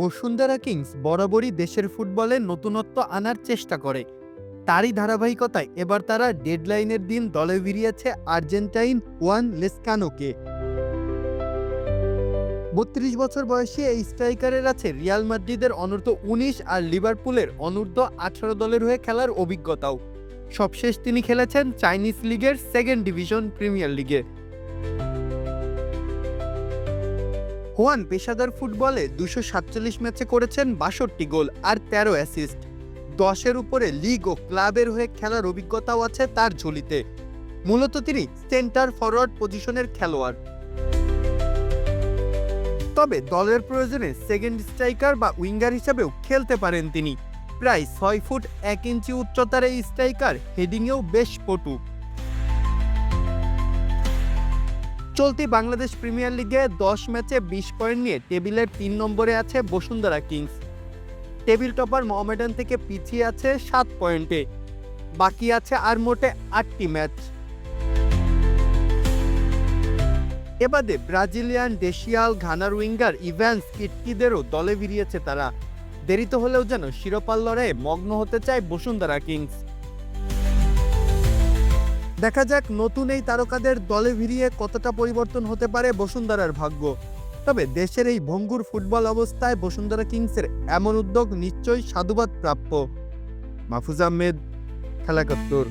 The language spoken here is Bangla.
বসুন্ধরা কিংস বরাবরই দেশের ফুটবলে নতুনত্ব আনার চেষ্টা করে। তারই ধারাবাহিকতায় এবার তারা ডেডলাইনের দিন দলে ভিড়িয়েছে আর্জেন্টাইন ওয়ান লেসকানোকে। বত্রিশ বছর বয়সী এই স্ট্রাইকারের আছে রিয়াল মাদ্রিদের অনূর্ধ্ব উনিশ আর লিভারপুলের অনূর্ধ্ব আঠারো দলের হয়ে খেলার অভিজ্ঞতাও। সবশেষ তিনি খেলেছেন চাইনিজ লিগের সেকেন্ড ডিভিশন প্রিমিয়ার লিগে। হোয়ান পেশাদার ফুটবলে দুশো সাতচল্লিশ ম্যাচে করেছেন বাষট্টি গোল আর তেরো অ্যাসিস্ট। দশের উপরে লিগ ও ক্লাবের হয়ে খেলার অভিজ্ঞতাও আছে তার ঝুলিতে। মূলত তিনি সেন্টার ফরওয়ার্ড পজিশনের খেলোয়াড়। তবে দলের প্রয়োজনে সেকেন্ড স্ট্রাইকার বা উইঙ্গার হিসেবেও খেলতে পারেন তিনি। প্রায় ছয় ফুট এক ইঞ্চি উচ্চতার এই স্ট্রাইকার হেডিংয়েও বেশ পটু। চলতি বাংলাদেশ প্রিমিয়ার লিগে দশ ম্যাচে বিশ পয়েন্ট নিয়ে টেবিলের তিন নম্বরে আছে Bashundhara Kings. Table topper Mohammedan থেকে পিছিয়ে আছে সাত পয়েন্টে। বাকি আছে আর মোটে আটটি ম্যাচ। এবাদে ব্রাজিলিয়ান দেশিয়াল ঘানার উইঙ্গার ইভ্যান্স কিটকিদেরও দলে ভিড়িয়েছে তারা। দেরিতে হলেও যেন শিরোপার লড়াইয়ে মগ্ন হতে চায় বসুন্ধরা কিংস। দেখা যাক নতুন এই তারকাদের দলে ভিড়িয়ে কতটা পরিবর্তন হতে পারে বসুন্ধরার ভাগ্য। তবে দেশের এই ভঙ্গুর ফুটবল অবস্থায় বসুন্ধরা কিংসের এমন উদ্যোগ নিশ্চয়ই সাধুবাদ প্রাপ্য। মাহফুজ আহমেদ, খেলাকাত্তর।